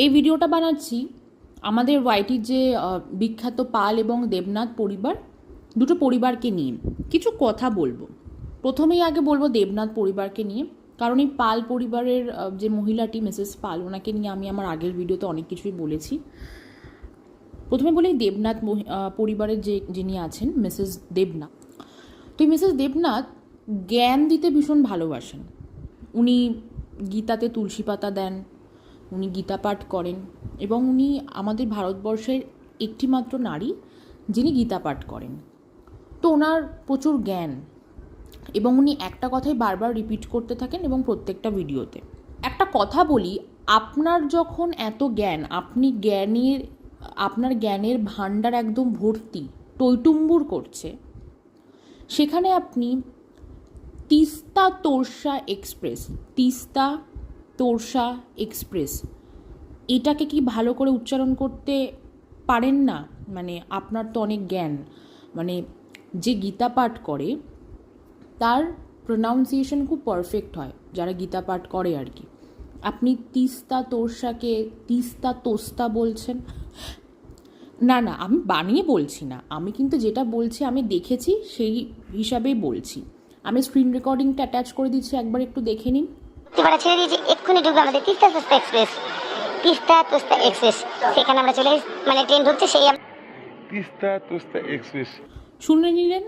এই ভিডিওটা বানাচ্ছি আমাদের ওয়াইটির যে বিখ্যাত পাল এবং দেবনাথ পরিবার, দুটো পরিবারকে নিয়ে। কিছু কথা বলব। প্রথমেই আগে বলব দেবনাথ পরিবারকে নিয়ে। কারণ এই পাল পরিবারের যে মহিলাটি, মিসেস পাল, ওনাকে নিয়ে আমি আমার আগের ভিডিওতে অনেক কিছুই বলেছি। প্রথমে বলি দেবনাথ পরিবারের যে, যিনি আছেন, মিসেস দেবনাথ। তো এই মিসেস দেবনাথ জ্ঞান দিতে ভীষণ ভালোবাসেন। উনি গীতাতে তুলসী পাতা দেন উনি গীতা পাঠ করেন এবং উনি আমাদের ভারতবর্ষের একটিমাত্র নারী যিনি গীতা পাঠ করেন। তো ওনার প্রচুর জ্ঞান এবং উনি একটা কথাই বারবার রিপিট করতে থাকেন এবং প্রত্যেকটা ভিডিওতে। একটা কথা বলি, আপনার যখন এত জ্ঞান, আপনি জ্ঞানের, আপনার জ্ঞানের ভাণ্ডার একদম ভর্তি টৈটুম্বুর করছে, সেখানে আপনি তিস্তা তোরসা এক্সপ্রেস, তিস্তা তোরসা এক্সপ্রেস। এটাকে কি ভালো করে উচ্চারণ করতে পারেন না? মানে আপনার তো অনেক জ্ঞান। মানে যে গীতা পাঠ করে, তার প্রোনাউন্সিয়েশন খুব পারফেক্ট হয়, যারা গীতা পাঠ করে আর কি। আপনি তিস্তা তোরসাকে তিস্তা তোস্তা বলছেন? না না, আমি বানিয়ে বলছি না। আমি কিন্তু যেটা বলছি, আমি দেখেছি, সেই হিসাবেই বলছি। আমি স্ক্রিন রেকর্ডিংটা অ্যাটাচ করে দিচ্ছি, একবার একটু দেখে নিন। এবারে ছেড়ে দিয়েছি এক্ষুনি ঢুকবে আমাদের তিস্তা তোস্তা এক্সপ্রেস তিস্তা তোস্তা এক্সপ্রেস সেখানে আমরা চলে মানে ট্রেন ঢুকছে সেই আমরা তিস্তা তুস্তা এক্সপ্রেস শুনে নিলেন?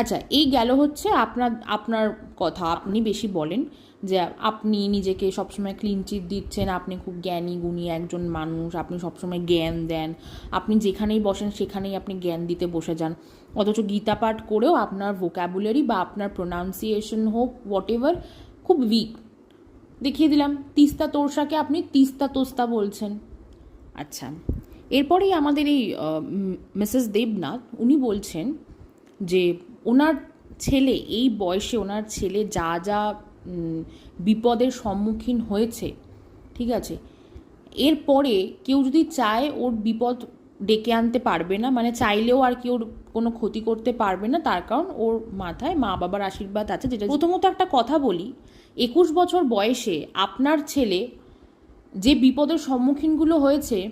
আচ্ছা এই গেল হচ্ছে আপনার আপনার কথা। আপনি বেশি বলেন যে আপনি নিজেকে সবসময় ক্লিন চিট দিচ্ছেন আপনি খুব জ্ঞানী গুণী একজন মানুষ আপনি সবসময় জ্ঞান দেন। আপনি যেখানেই বসেন সেখানেই আপনি জ্ঞান দিতে বসে যান। অথচ গীতা পাঠ করেও আপনার ভোক্যাবুলারি বা আপনার প্রোনাউন্সিয়েশন হোক হোয়াট এভার খুব উইক দেখিয়ে দিলাম, তিস্তা তোরসাকে আপনি তিস্তা তোস্তা বলছেন। আচ্ছা এরপরেই আমাদের এই মিসেস দেবনাথ, উনি বলছেন যে ওনার ছেলে, এই বয়সে ওনার ছেলে যা যা বিপদের সম্মুখীন হয়েছে, ঠিক আছে? এরপরে কেউ যদি চায় ওর বিপদ ডেকে আনতে পারবে না মানে চাইলেও আর কি ওর কোনো ক্ষতি করতে পারবে না, তার কারণ ওর মাথায় মা বাবার আশীর্বাদ আছে, যেটা প্রথমত একটা কথা বলি একুশ বছর বয়সে আপনার ছেলে যে বিপদের সম্মুখীনগুলো হয়েছে,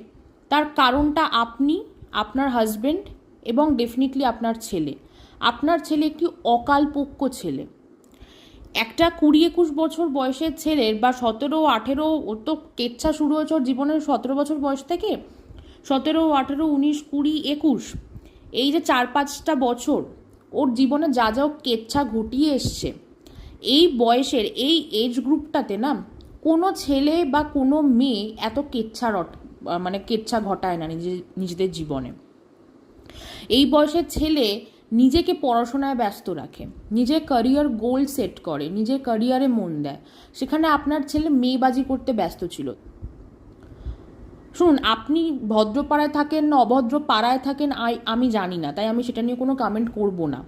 তার কারণটা আপনি, আপনার হাজবেন্ড এবং ডেফিনেটলি আপনার ছেলে। আপনার ছেলে একটি অকালপক্ষ ছেলে। একটা কুড়ি একুশ বছর বয়সের ছেলের বা সতেরো, আঠেরো, ওর তো কেচ্ছা শুরু হয়েছে ওর জীবনের সতেরো বছর বয়স থেকে। সতেরো, আঠেরো, উনিশ, কুড়ি, একুশ, এই যে চার পাঁচটা বছর, ওর জীবনে যা যা কেচ্ছা ঘটিয়ে এসছে। এই বয়সের, এই এজ গ্রুপটাতে না, কোনো ছেলে বা কোনো মেয়ে এত কেচ্ছা রট মানে কেচ্ছা ঘটায় না নিজে, নিজেদের জীবনে। এই বয়সের ছেলে নিজেকে পড়াশোনায় ব্যস্ত রাখে নিজের ক্যারিয়ার গোল সেট করে নিজের ক্যারিয়ারে মন দেয়। সেখানে আপনার ছেলে মেয়েবাজি করতে ব্যস্ত ছিল। শুনুন, আপনি ভদ্রপাড়ায় থাকেন না অভদ্র পাড়ায় থাকেন, আই- আমি জানি না, তাই আমি সেটা নিয়ে কোনো কমেন্ট করব না।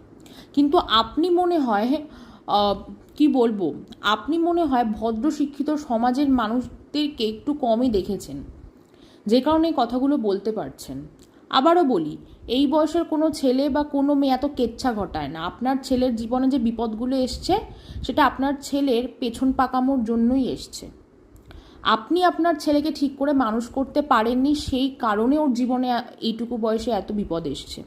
কিন্তু আপনি মনে হয় কি বলব? আপনি মনে হয় ভদ্র শিক্ষিত সমাজের মানুষদেরকে একটু কমই দেখেছেন। যে কারণে কথাগুলো বলতে পারছেন। আবারও বলি, এই বয়সের কোনো ছেলে বা কোনো মেয়ে এত কেচ্ছা ঘটায় না। আপনার ছেলের জীবনে যে বিপদগুলো এসছে, সেটা আপনার ছেলের পেছন পাকামোর জন্যই এসছে। আপনি আপনার ছেলেকে ঠিক করে মানুষ করতে পারেননি, সেই কারণে ওর জীবনে এইটুকু বয়সে এত বিপদ এসছে।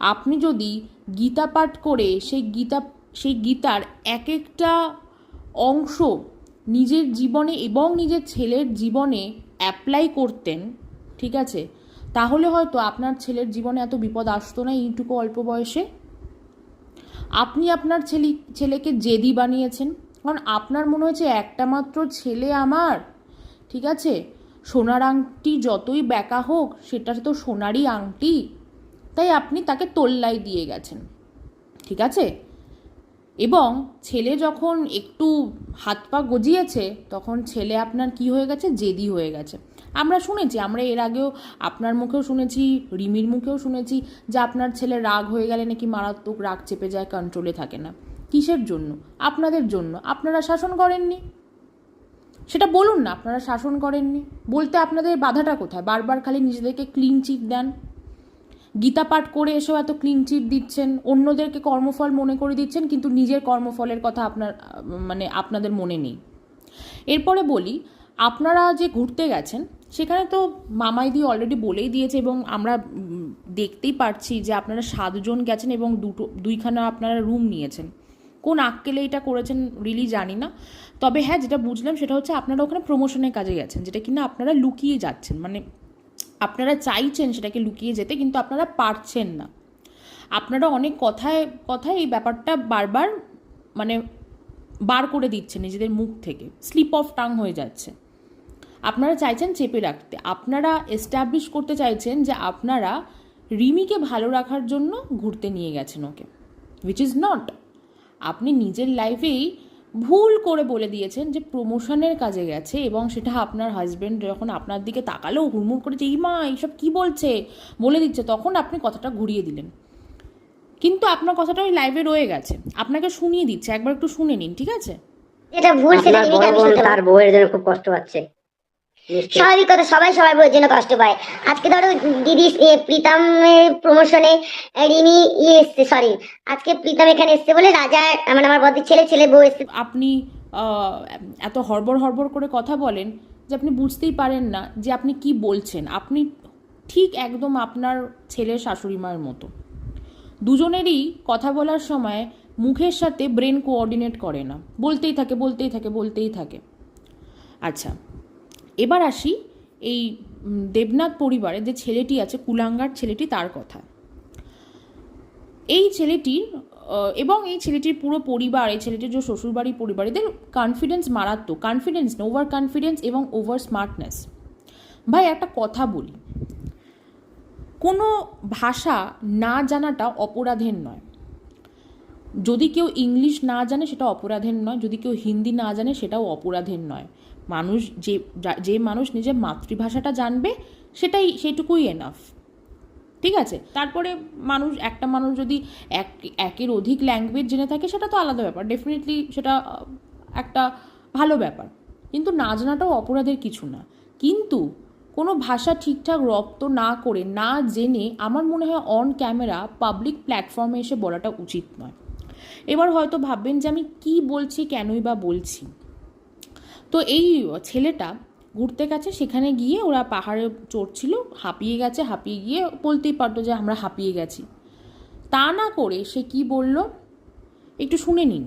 আপনি যদি গীতা পাঠ করে সেই গীতা সেই গীতার এক একটা অংশ নিজের জীবনে এবং নিজের ছেলের জীবনে অ্যাপ্লাই করতেন, ঠিক আছে? তাহলে হয়তো আপনার ছেলের জীবনে এত বিপদ আসতো না এইটুকু অল্প বয়সে? আপনি আপনার ছেলে, ছেলেকে জেদি বানিয়েছেন, কারণ আপনার মনে হয়েছে একটা মাত্র ছেলে আমার, ঠিক আছে? সোনার আংটি যতই ব্যাকা হোক সেটা তো সোনারই আংটি, তাই আপনি তাকে তোল্লাই দিয়ে গেছেন, ঠিক আছে? এবং ছেলে যখন একটু হাত পা গজিয়েছে, তখন ছেলে আপনার কি হয়ে গেছে? জেদি হয়ে গেছে। আমরা শুনেছি, আমরা এর আগেও আপনার মুখেও শুনেছি, রিমির মুখেও শুনেছি যে আপনার ছেলে রাগ হয়ে গেলে নাকি মারাত্মক রাগ চেপে যায় কন্ট্রোলে থাকে না। কিসের জন্য? আপনাদের জন্য। আপনারা শাসন করেননি। সেটা বলুন না, আপনারা শাসন করেননি। বলতে আপনাদের বাধাটা কোথায়? বারবার খালি নিজেদেরকে ক্লিন চিট দেন। গীতা পাঠ করে এসেও এত ক্লিন চিট দিচ্ছেন, অন্যদেরকে কর্মফল মনে করে দিচ্ছেন, কিন্তু নিজের কর্মফলের কথা আপনার মানে আপনাদের মনে নেই। এরপরে বলি, আপনারা যে ঘুরতে গেছেন, সেখানে তো মামাইদি অলরেডি বলেই দিয়েছে এবং আমরা দেখতেই পারছি যে আপনারা সাতজন গেছেন এবং দুটো, দুইখানা আপনারা রুম নিয়েছেন। কোন আক্কেলে এটা করেছেন রিলি জানি না। তবে হ্যাঁ যেটা বুঝলাম সেটা হচ্ছে আপনারা ওখানে প্রমোশনের কাজে গেছেন, যেটা কিনা আপনারা লুকিয়ে যাচ্ছেন মানে আপনারা চাইছেন সেটাকে লুকিয়ে যেতে, কিন্তু আপনারা পারছেন না। আপনারা অনেক কথায় কথায় এই ব্যাপারটা বারবার মানে বার করে দিচ্ছেন নিজেদের মুখ থেকে। স্লিপ অফ টাং হয়ে যাচ্ছে। আপনারা চাইছেন চেপে রাখতে। আপনারা এস্টাবলিশ করতে চাইছেন যে আপনারা রিমিকে ভালো রাখার জন্য ঘুরতে নিয়ে গেছেন ওকে উইচ ইজ নট আপনি নিজের লাইফেই ভুল করে বলে দিয়েছেন যে প্রমোশনের কাজে গেছে এবং সেটা আপনার হাজব্যান্ড যখন আপনার দিকে তাকালেও হুড়মুড় করেছে এই মা এইসব কী বলছে? বলে দিচ্ছে তখন আপনি কথাটা ঘুরিয়ে দিলেন। কিন্তু আপনার কথাটা ওই লাইভে রয়ে গেছে। আপনাকে শুনিয়ে দিচ্ছে। একবার একটু শুনে নিন ঠিক আছে? এটা ভুল সেটা শুনতে তার বউয়ের জন্য খুব কষ্ট পাচ্ছে। নিশ্চয়ই স্বাভাবিক কথা সবাই সবাই বউয়ের জন্য কষ্ট পায়। আজকে ধরো দিদি এ, প্রীতম প্রমোশনে রিমি ইয়ে এসছে সরি আজকে প্রীতম এখানে এসছে বলে রাজা মানে আমার বদির ছেলে ছেলে বউ এসছে। আপনি আহ, এত হড়বড় হড়বড় করে কথা বলেন যে আপনি বুঝতেই পারেন না যে আপনি কি বলছেন। আপনি ঠিক একদম আপনার ছেলের শাশুড়ি মায়ের মতো। দুজনেরই কথা বলার সময় মুখের সাথে ব্রেন কোঅর্ডিনেট করে না। বলতেই থাকে বলতেই থাকে বলতেই থাকে। আচ্ছা এবার আসি এই দেবনাথ পরিবারে যে ছেলেটি আছে, কুলাঙ্গার ছেলেটি, তার কথা। এই ছেলেটির এবং এই ছেলেটির পুরো পরিবার, এই ছেলেটির যে শ্বশুরবাড়ি পরিবার এদের কনফিডেন্স মারাত্মক কনফিডেন্স না ওভার কনফিডেন্স এবং ওভার স্মার্টনেস ভাই, একটা কথা বলি। কোনো ভাষা না জানাটা অপরাধের নয়। যদি কেউ ইংলিশ না জানে সেটা অপরাধের নয়। যদি কেউ হিন্দি না জানে, সেটাও অপরাধের নয়। মানুষ যে, যা- মানুষ নিজের মাতৃভাষাটা জানবে, সেটাই সেটুকুই এনাফ ঠিক আছে? তারপরে মানুষ, একটা মানুষ যদি এক, একের অধিক ল্যাঙ্গুয়েজ জেনে থাকে, সেটা তো আলাদা ব্যাপার। ডেফিনেটলি সেটা, একটা ভালো ব্যাপার। কিন্তু না জানাটাও অপরাধের কিছু না। কিন্তু কোনো ভাষা ঠিকঠাক রপ্ত না করে, না জেনে আমার মনে হয় অন ক্যামেরা পাবলিক প্ল্যাটফর্মে এসে বলাটা উচিত নয়। এবার হয়তো ভাববেন যে আমি কি বলছি, কেনই বা বলছি? তো এই ছেলেটা ঘুরতে গেছে সেখানে গিয়ে ওরা পাহাড়ে চড়ছিল হাঁপিয়ে গেছে হাঁপিয়ে গিয়ে বলতেই পারতো যে আমরা হাঁপিয়ে গেছি। তা না করে সে কি বলল? একটু শুনে নিন।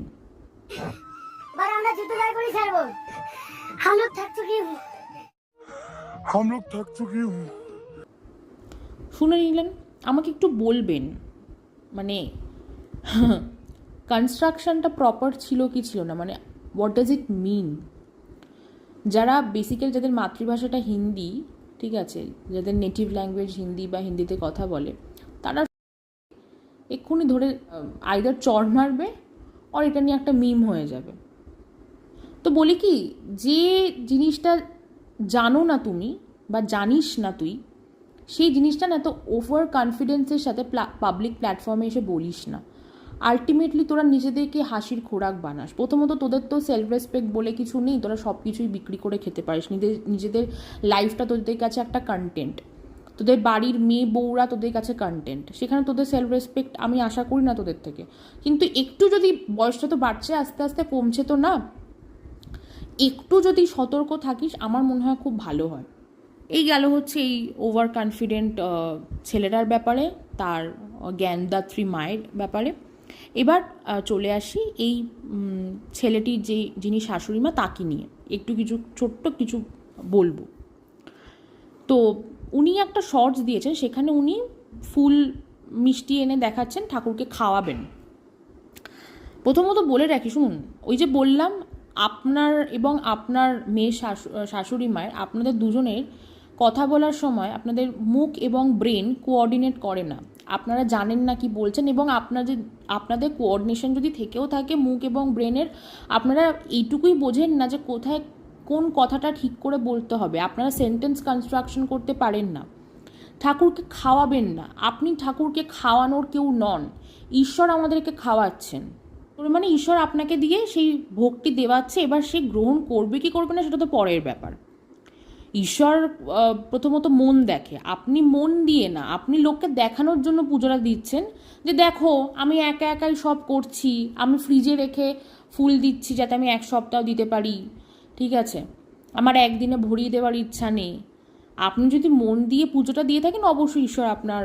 শুনে নিলেন? আমাকে একটু বলবেন মানে কনস্ট্রাকশনটা প্রপার ছিল কি ছিল না? মানে হোয়াট ডাজ ইট মিন যারা বেসিক্যাল যাদের মাতৃভাষাটা হিন্দি, ঠিক আছে, যাদের নেটিভ ল্যাঙ্গুয়েজ হিন্দি বা হিন্দিতে কথা বলে, তারা এক্ষুনি ধরে আইদার চর মারবে আর এটা নিয়ে একটা মিম হয়ে যাবে। তো বলি কি, যে জিনিসটা জানো না তুমি বা জানিস না তুই, সেই জিনিসটা না তো ওভার কনফিডেন্সের সাথে পাবলিক প্ল্যাটফর্মে এসে বলিস না। আলটিমেটলি তোরা নিজেদেরকে হাসির খোরাক বানাস। প্রথমত তোদের তো সেলফ রেসপেক্ট বলে কিছু নেই, তোরা সব কিছুই বিক্রি করে খেতে পারিস। নিজেদের নিজেদের লাইফটা তোদের কাছে একটা কন্টেন্ট তোদের বাড়ির মেয়ে, বউরা তোদের কাছে কন্টেন্ট সেখানে তোদের সেলফ রেসপেক্ট আমি আশা করি না তোদের থেকে। কিন্তু একটু যদি বয়সটা তো বাড়ছে, আস্তে আস্তে কমছে তো না। একটু যদি সতর্ক থাকিস, আমার মনে হয় খুব ভালো হয়। এই গেল হচ্ছে এই ওভার কনফিডেন্ট ছেলেটার ব্যাপারে, তার জ্ঞানদাত্রী মায়ের ব্যাপারে। এবার চলে আসি এই ছেলেটির যে যিনি শাশুড়ি মা, তাকে নিয়ে। একটু কিছু, ছোট্ট কিছু বলব। তো উনি একটা শর্টস দিয়েছেন, সেখানে উনি ফুল মিষ্টি এনে দেখাচ্ছেন, ঠাকুরকে খাওয়াবেন। প্রথমত বলে রাখি, শুনুন, ওই যে বললাম, আপনার এবং আপনার মেয়ে শাশু শাশুড়ি মায়ের, আপনাদের দুজনের কথা বলার সময় আপনাদের মুখ এবং ব্রেন কোঅর্ডিনেট করে না। আপনারা জানেন না কি বলছেন এবং আপনাদের আপনাদের কোঅর্ডিনেশন যদি থেকেও থাকে মুখ এবং ব্রেনের আপনারা এইটুকুই বোঝেন না যে কোথায় কোন কথাটা ঠিক করে বলতে হবে। আপনারা সেন্টেন্স কনস্ট্রাকশন করতে পারেন না। ঠাকুরকে খাওয়াবেন না। আপনি ঠাকুরকে খাওয়ানোর কেউ নন। ঈশ্বর আমাদেরকে খাওয়াচ্ছেন। মানে ঈশ্বর আপনাকে দিয়ে সেই ভোগটি দেওয়াচ্ছে, এবার সে গ্রহণ করবে কি করবে না, সেটা তো পরের ব্যাপার। ঈশ্বর প্রথমত মন দেখে। আপনি মন দিয়ে না, আপনি লোককে দেখানোর জন্য পুজোটা দিচ্ছেন যে দেখো, আমি একা একাই সব করছি, আমি ফ্রিজে রেখে ফুল দিচ্ছি যাতে আমি এক সপ্তাহ দিতে পারি, ঠিক আছে? আমার একদিনে ভরিয়ে দেওয়ার ইচ্ছা নেই। আপনি যদি মন দিয়ে পুজোটা দিয়ে থাকেন, অবশ্যই ঈশ্বর আপনার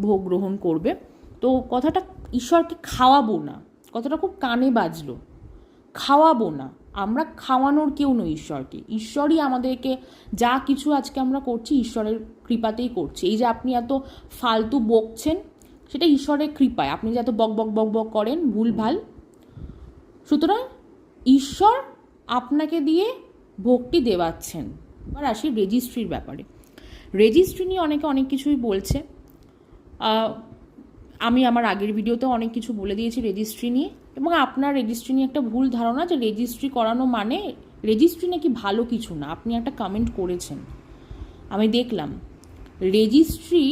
ভোগ গ্রহণ করবে। তো কথাটা, ঈশ্বরকে খাওয়াবো না। কথাটা খুব কানে বাজলো। খাওয়াবো না। আমরা খাওয়ানোর কেউ নই ঈশ্বরকে। ঈশ্বরই আমাদেরকে যা কিছু আজকে আমরা করছি ঈশ্বরের কৃপাতেই করছি। এই যে আপনি এত ফালতু বকছেন, সেটা ঈশ্বরের কৃপায়। আপনি যে এত বক বক বক বক করেন ভুলভাল সুতরাং ঈশ্বর আপনাকে দিয়ে ভোগটি দেওয়াচ্ছেন। এবার আসি রেজিস্ট্রির ব্যাপারে। রেজিস্ট্রি নিয়ে অনেকে অনেক কিছুই বলছে। আমি আমার আগের ভিডিওতে অনেক কিছু বলে দিয়েছি রেজিস্ট্রি নিয়ে। এবং আপনার রেজিস্ট্রি নিয়ে একটা ভুল ধারণা যে রেজিস্ট্রি করানো মানে রেজিস্ট্রি নাকি ভালো কিছু না, আপনি একটা কমেন্ট করেছেন। আমি দেখলাম রেজিস্ট্রি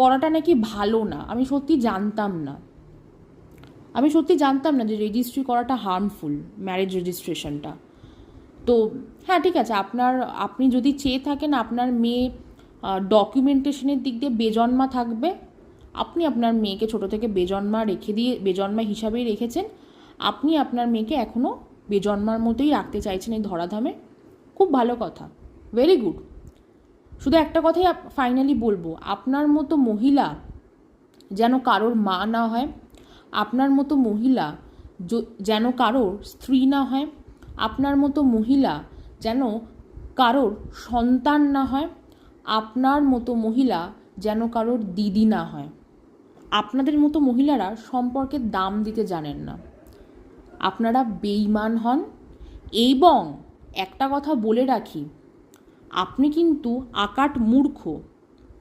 করাটা নাকি ভালো না, আমি সত্যি জানতাম না। আমি সত্যি জানতাম না যে রেজিস্ট্রি করাটা হার্মফুল ম্যারেজ রেজিস্ট্রেশনটা তো হ্যাঁ ঠিক আছে, আপনার, আপনি যদি চেয়ে থাকেন, আপনার মেয়ে ডকুমেন্টেশনের দিক দিয়ে বেজন্মা থাকবে আপনি আপনার মেয়েকে ছোট থেকে বেজন্মা রেখে দিয়ে, বেজন্মা হিসাবেই রেখেছেন। আপনি আপনার মেয়েকে এখনও বেজন্মার মতোই রাখতে চাইছেন এই ধরাধামে। খুব ভালো কথা। ভেরি গুড শুধু একটা কথাই ফাইনালি বলব। আপনার মতো মহিলা যেন কারোর মা না হয়, আপনার মতো মহিলা যেন কারোর স্ত্রী না হয়, আপনার মতো মহিলা যেন কারোর সন্তান না হয়, আপনার মতো মহিলা যেন কারোর দিদি না হয়। আপনাদের মতো মহিলারা সম্পর্কে দাম দিতে জানেন না। আপনারা বেইমান হন। এবং একটা কথা বলে রাখি, আপনি কিন্তু আকাট মূর্খ।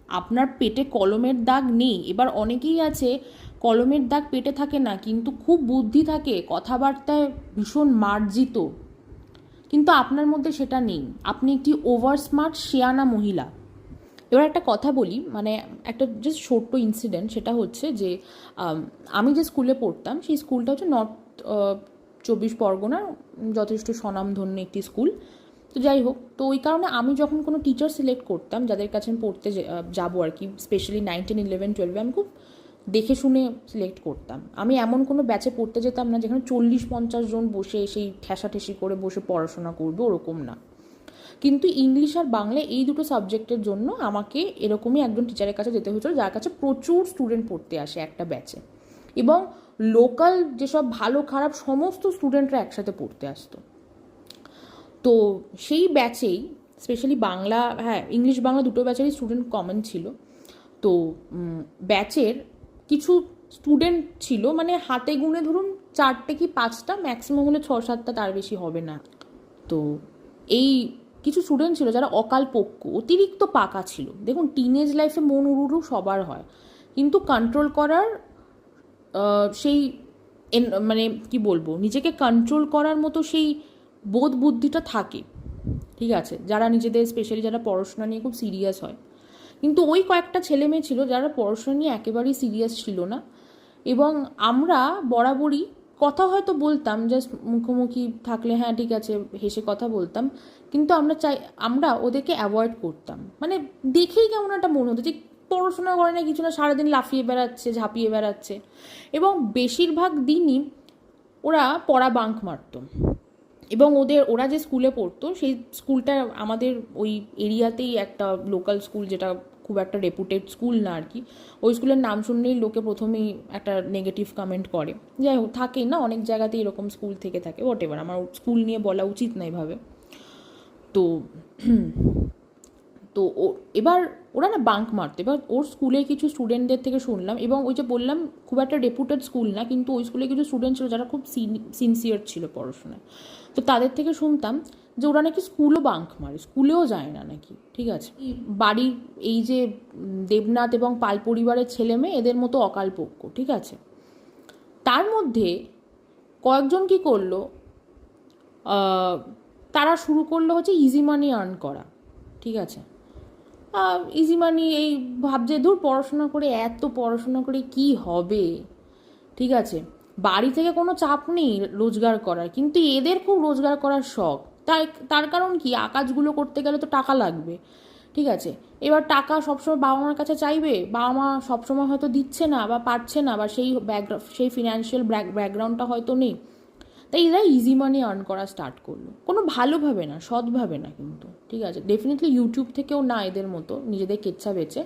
আপনার পেটে কলমের দাগ নেই। এবার অনেকেই আছে, কলমের দাগ পেটে থাকে না, কিন্তু খুব বুদ্ধি থাকে, কথাবার্তায় ভীষণ মার্জিত। কিন্তু আপনার মধ্যে সেটা নেই। আপনি একটি ওভার স্মার্ট শেয়ানা মহিলা। এবার একটা কথা বলি মানে একটা জাস্ট ছোট্ট ইনসিডেন্ট সেটা হচ্ছে যে, আমি যে স্কুলে পড়তাম, সেই স্কুলটা হচ্ছে নর্থ চব্বিশ পরগনার যথেষ্ট স্বনামধন্য একটি স্কুল তো যাই হোক, তো ওই কারণে আমি যখন কোনো টিচার সিলেক্ট করতাম, যাদের কাছে আমি পড়তে যাব আর কি স্পেশালি নাইন টেন ইলেভেন টুয়েলভে আমি খুব দেখে শুনে সিলেক্ট করতাম। আমি এমন কোনো ব্যাচে পড়তে যেতাম না, যেখানে চল্লিশ, পঞ্চাশ জন বসে সেই ঠেসাঠেসি করে বসে পড়াশোনা করবে, ওরকম না। কিন্তু ইংলিশ আর বাংলা এই দুটো সাবজেক্টের জন্য আমাকে এরকমই একজন টিচারের কাছে যেতে হয়েছিল, যার কাছে প্রচুর স্টুডেন্ট পড়তে আসে একটা ব্যাচে এবং লোকাল যেসব ভালো খারাপ সমস্ত স্টুডেন্টরা একসাথে পড়তে আসতো। তো সেই ব্যাচেই স্পেশালি বাংলা হ্যাঁ ইংলিশ বাংলা দুটো ব্যাচেরই স্টুডেন্ট কমন ছিল। তো ব্যাচের কিছু স্টুডেন্ট ছিল মানে হাতে গুনে ধরুন চারটে কি পাঁচটা ম্যাক্সিমাম হলে ছ সাতটা তার বেশি হবে না। তো এই কিছু স্টুডেন্ট ছিল যারা অকালপক্ষ অতিরিক্ত পাকা ছিল। দেখুন টিনেজ লাইফে মন উড়ুরু সবার হয়। কিন্তু কন্ট্রোল করার সেই মানে কি বলব, নিজেকে কন্ট্রোল করার মতো সেই বোধ বুদ্ধিটা থাকে। ঠিক আছে? যারা নিজেদের স্পেশালি যারা পড়াশোনা নিয়ে খুব সিরিয়াস হয়। কিন্তু ওই কয়েকটা ছেলে মেয়ে ছিল যারা পড়াশোনা নিয়ে একেবারেই সিরিয়াস ছিল না। এবং আমরা বরাবরই কথা হয়তো বলতাম জাস্ট মুখোমুখি থাকলে হ্যাঁ ঠিক আছে, হেসে কথা বলতাম। কিন্তু আমরা চাই, আমরা ওদেরকে অ্যাভয়েড করতাম। মানে দেখেই কেমন একটা মনে হতো যে পড়াশোনা করে না কিছু না, সারাদিন লাফিয়ে বেড়াচ্ছে, ঝাঁপিয়ে বেড়াচ্ছে। এবং বেশিরভাগ দিনই ওরা পড়া বাঙ্ক মারতো। এবং ওদের, ওরা যে স্কুলে পড়তো, সেই স্কুলটা আমাদের ওই এরিয়াতেই একটা লোকাল স্কুল যেটা খুব একটা রেপুটেড স্কুল না আর কি। ওই স্কুলের নাম শুনলেই লোকে প্রথমেই একটা নেগেটিভ কমেন্ট করে। যাই হোক, থাকেই না, অনেক জায়গাতেই এরকম স্কুল থেকে থাকে এভার আমার স্কুল নিয়ে বলা উচিত না এভাবে। তো তো ও, এবার ওরা না বাঙ্ক মারতো। এবার ওর স্কুলে কিছু স্টুডেন্টদের থেকে শুনলাম এবং ওই যে বললাম, খুব একটা রেপুটেড স্কুল না, কিন্তু ওই স্কুলে কিছু স্টুডেন্ট ছিল যারা খুব সিনসিয়ার ছিল পড়াশোনায়। তো তাদের থেকে শুনতাম যে ওরা নাকি স্কুলও বাঙ্ক মারে, স্কুলেও যায় না নাকি, ঠিক আছে? বাড়ির এই যে দেবনাথ এবং পাল পরিবারের ছেলে মেয়ে, এদের মতো অকালপক্ষ ঠিক আছে? তার মধ্যে কয়েকজন কি করল তারা শুরু করল হচ্ছে ইজি মানি আর্ন করা, ঠিক আছে? ইজি মানি এই ভাবছে দূর পড়াশোনা করে এত পড়াশোনা করে কি হবে? ঠিক আছে? বাড়ি থেকে কোনো চাপ নেই রোজগার করার, কিন্তু এদের খুব রোজগার করার শখ। তাই, তার কারণ কি? আকাজগুলো করতে গেলে তো টাকা লাগবে, ঠিক আছে? এবার টাকা সবসময় বাবা মার কাছে চাইবে? বাবা মা সবসময় হয়তো দিচ্ছে না বা পারছে না বা সেই ব্যাকগ্রাউন্ড সেই ফিনান্সিয়াল ব্যাকগ্রাউন্ডটা হয়তো নেই। তাই এরা ইজি মানি আর্ন করা স্টার্ট করল। কোনো ভালোভাবে না, সৎভাবে না কিন্তু। ঠিক আছে? ডেফিনেটলি ইউটিউব থেকেও না এদের মতো, নিজেদের কেচ্ছা বেচে।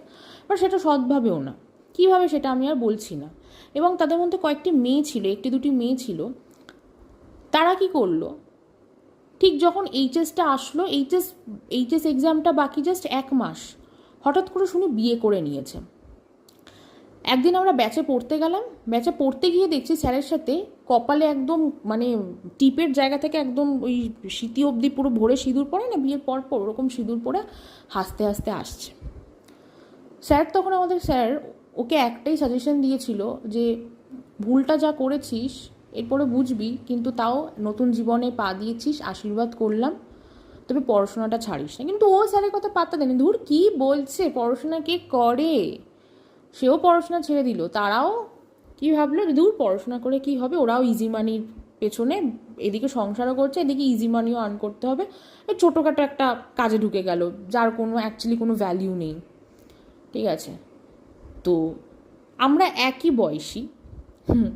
বাট সেটা সৎভাবেও না। কীভাবে সেটা আমি আর বলছি না। এবং তাদের মধ্যে কয়েকটি মেয়ে ছিল, একটি দুটি মেয়ে ছিল। তারা কি করল? ঠিক যখন এইচএসটা আসলো এইচএস এইচএস এক্সামটা বাকি জাস্ট এক মাস। হঠাৎ করে শুনি বিয়ে করে নিয়েছে। একদিন আমরা ব্যাচে পড়তে গেলাম ব্যাচে পড়তে গিয়ে দেখছি স্যারের সাথে কপালে একদম মানে টিপের জায়গা থেকে একদম ওই স্মৃতি অবধি পুরো ভরে সিঁদুর পরে না, বিয়ের পর পর ওরকম সিঁদুর পরে হাসতে হাসতে আসছে। স্যার তখন আমাদের স্যার ওকে একটাই সাজেশন দিয়েছিল যে ভুলটা যা করেছিস এরপরে বুঝবি, কিন্তু তাও নতুন জীবনে পা দিয়েছিস, আশীর্বাদ করলাম, তবে পড়াশোনাটা ছাড়িস না। কিন্তু ও স্যারের কথা পাত্তা দেয়নি। ধুর কী বলছে, পড়াশোনা কে করে? সেও পড়াশোনা ছেড়ে দিল তারাও কি ভাবলো দূর পড়াশোনা করে কি হবে ওরাও ইজি মানির পেছনে এদিকে সংসারও করছে এদিকে ইজি মানিও আর্ন করতে হবে। ছোটোখাটো একটা কাজে ঢুকে গেল যার কোনো অ্যাকচুয়ালি কোনো ভ্যালিউ নেই। ঠিক আছে? তো আমরা একই বয়সী হুম,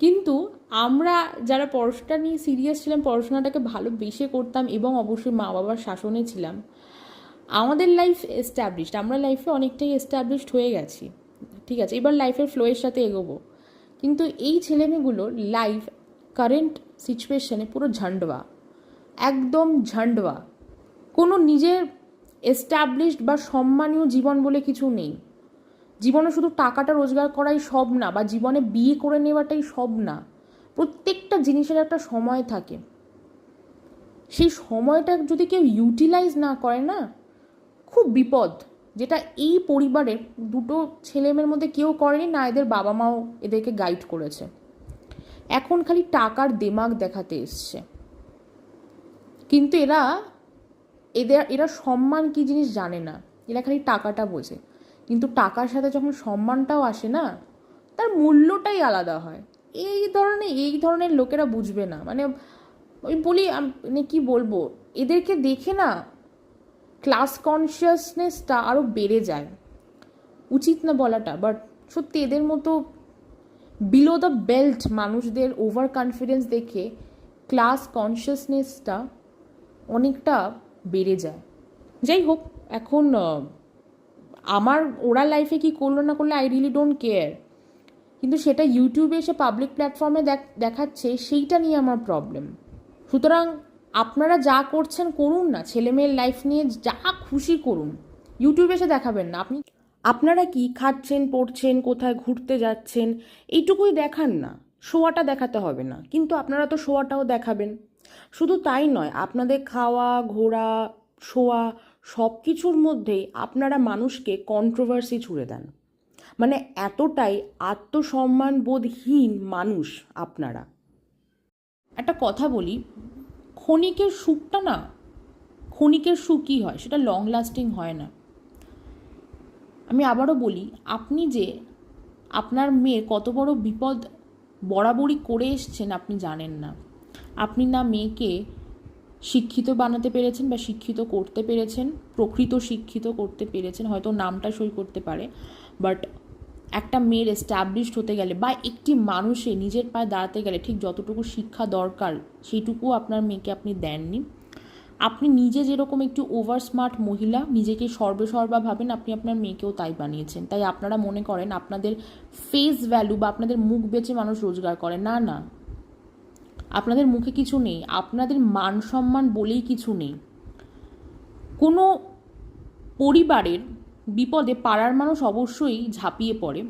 কিন্তু আমরা যারা পড়াশোনা নিয়ে সিরিয়াস ছিলাম পড়াশোনাটাকে ভালোবেসে করতাম এবং অবশ্যই মা বাবার শাসনে ছিলাম আমাদের লাইফ এস্টাবলিশড আমরা লাইফে অনেকটাই এস্টাবলিশড হয়ে গেছি, ঠিক আছে? এবার লাইফের ফ্লোয়ের সাথে এগোবো। কিন্তু এই ছেলেমেয়েগুলো লাইফ কারেন্ট সিচুয়েশনে পুরো ঝান্ডওয়া একদম ঝান্ডওয়া কোনো নিজের এস্টাবলিশড বা সম্মানীয় জীবন বলে কিছু নেই। জীবনে শুধু টাকাটা রোজগার করাই সব না, বা জীবনে বিয়ে করে নেওয়াটাই সব না। প্রত্যেকটা জিনিসের একটা সময় থাকে। সেই সময়টা যদি কেউ ইউটিলাইজ না করে না খুব বিপদ, যেটা এই পরিবারের দুটো ছেলেমেয়ের মধ্যে কেউ করেনি, না এদের বাবা মাও এদেরকে গাইড করেছে। এখন খালি টাকার দেমাগ দেখাতে এসছে। কিন্তু এরা এদের এরা সম্মান কি জিনিস জানে না। এরা খালি টাকাটা বোঝে। কিন্তু টাকার সাথে যখন সম্মানটাও আসে না, তার মূল্যটাই আলাদা হয়। এই ধরনের এই ধরনের লোকেরা বুঝবে না। মানে ওই বলি মানে কি বলব? এদেরকে দেখে না ক্লাস কনসিয়াসনেসটা আরও বেড়ে যায়। উচিত না বলাটা বাট সত্যি এদের মতো বিলো দ্য বেল্ট মানুষদের ওভার কনফিডেন্স দেখে ক্লাস কনসিয়াসনেসটা অনেকটা বেড়ে যায়। যাই হোক, এখন আমার ওরা লাইফে কি করল না করলে আই রিয়েলি ডোন্ট কেয়ার কিন্তু সেটা ইউটিউবে এসে পাবলিক প্ল্যাটফর্মে দেখাচ্ছে, সেইটা নিয়ে আমার প্রবলেম সুতরাং আপনারা যা করছেন করুন না ছেলে মেয়ের লাইফ নিয়ে যা খুশি করুন। ইউটিউবে এসে দেখাবেন না। আপনি আপনারা কি খাচ্ছেন, পড়ছেন, কোথায় ঘুরতে যাচ্ছেন, এইটুকুই দেখান না। শোয়াটা দেখাতে হবে না। কিন্তু আপনারা তো শোয়াটাও দেখাবেন। শুধু তাই নয়, আপনাদের খাওয়া, ঘোরা, শোয়া সব কিছুর মধ্যেই আপনারা মানুষকে কন্ট্রোভার্সি ছুড়ে দেন। মানে এতটাই আত্মসম্মান বোধহীন মানুষ আপনারা। একটা কথা বলি ক্ষণিকের সুখটা না ক্ষণিকের সুখই হয়, সেটা লং লাস্টিং হয় না। আমি আবারও বলি, আপনি যে আপনার মেয়ের কত বড় বিপদ বরাবরই করে এসছেন আপনি জানেন না। আপনি না মেয়েকে শিক্ষিত বানাতে পেরেছেন বা শিক্ষিত করতে পেরেছেন, প্রকৃত শিক্ষিত করতে পেরেছেন, হয়তো নামটা সই করতে পারে বাট একটা মেয়ের এস্টাবলিশড হতে গেলে বা একটি মানুষে নিজের পায়ে দাঁড়াতে গেলে ঠিক যতটুকু শিক্ষা দরকার সেইটুকু আপনার মেয়েকে আপনি দেননি। আপনি নিজে যেরকম একটু ওভার স্মার্ট মহিলা, নিজেকে সর্বেসর্বা ভাবেন আপনি আপনার মেয়েকেও তাই বানিয়েছেন। তাই আপনারা মনে করেন আপনাদের ফেস ভ্যালু বা আপনাদের মুখ বেচে মানুষ রোজগার করে। না না। আপনাদের মুখে কিছু নেই, আপনাদের মান সম্মান বলেই কিছু নেই। কোনো পরিবারের বিপদে পাড়ার মানুষ অবশ্যই ঝাঁপিয়ে পড়ে।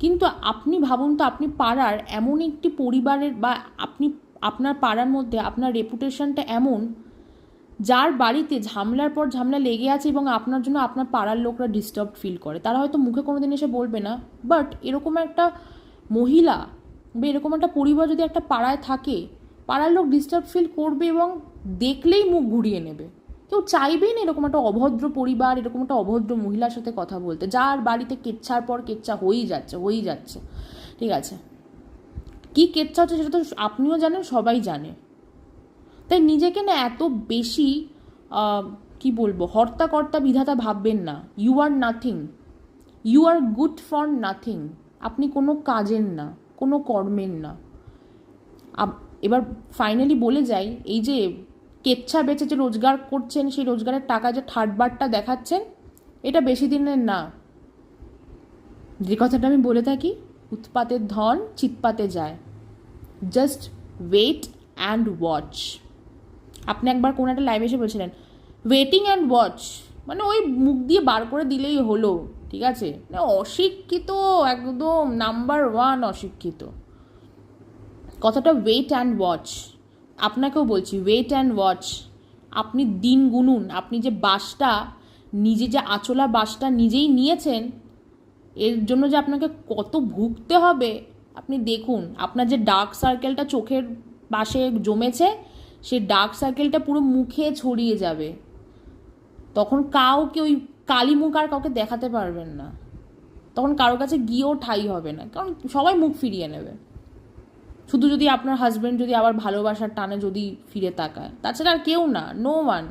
কিন্তু আপনি ভাবুন তো, আপনি পাড়ার এমন একটি পরিবারের বা আপনি, আপনার পাড়ার মধ্যে আপনার রেপুটেশনটা এমন, যার বাড়িতে ঝামেলার পর ঝামেলা লেগে আছে এবং আপনার জন্য আপনার পাড়ার লোকরা ডিস্টার্ব ফিল করে। তারা হয়তো মুখে কোনো দিন এসে বলবে না বাট এরকম একটা মহিলা বা এরকম একটা পরিবার যদি একটা পাড়ায় থাকে, পাড়ার লোক ডিস্টার্ব ফিল করবে এবং দেখলেই মুখ ঘুরিয়ে নেবে। কেউ চাইবেই না এরকম একটা অভদ্র পরিবার, এরকম একটা অভদ্র মহিলার সাথে কথা বলতে। যার বাড়িতে কেচ্ছার পর কেচ্ছা হয়েই যাচ্ছে হয়েই যাচ্ছে। ঠিক আছে? কী কেচ্ছা হচ্ছে সেটা তো আপনিও জানেন, সবাই জানে। তাই নিজেকে না এত বেশি কি বলব, হর্তাকর্তা বিধাতা ভাববেন না। You are nothing you are good for nothing আপনি কোনো কাজের না, কোনো কর্মের না। এবার ফাইনালি বলে যাই, এই যে কেচ্ছা বেচে যে রোজগার করছেন, সেই রোজগারের টাকা যে থার্ড বারটা দেখাচ্ছেন, এটা বেশি দিনের না। যে কথাটা আমি বলে থাকি উৎপাতের ধন, চিৎপাতে যায়। জাস্ট ওয়েট অ্যান্ড ওয়াচ আপনি একবার কোনো একটা লাইভ এসে বলছিলেন ওয়েটিং অ্যান্ড ওয়াচ মানে ওই মুখ দিয়ে বার করে দিলেই হলো, ঠিক আছে? অশিক্ষিত, একদম নাম্বার ওয়ান অশিক্ষিত। কথাটা ওয়েট অ্যান্ড ওয়াচ আপনাকেও বলছি ওয়েট অ্যান্ড ওয়াচ আপনি দিন গুনুন, আপনি যে বাসটা, নিজে যে আচলা বাসটা নিজেই নিয়েছেন, এর জন্য যে আপনাকে কত ভুগতে হবে, আপনি দেখুন, আপনার যে ডার্ক সার্কেলটা চোখের পাশে জমেছে সেই ডার্ক সার্কেলটা পুরো মুখে ছড়িয়ে যাবে। তখন কাউকে ওই কালি মুখ আর কাউকে দেখাতে পারবেন না। তখন কারোর কাছে গিয়েও ঠাই হবে না, কারণ সবাই মুখ ফিরিয়ে নেবে। শুধু যদি আপনার হাজব্যান্ড যদি আবার ভালোবাসার টানে যদি ফিরে তাকায়, তাছাড়া আর কেউ না নো ওয়ান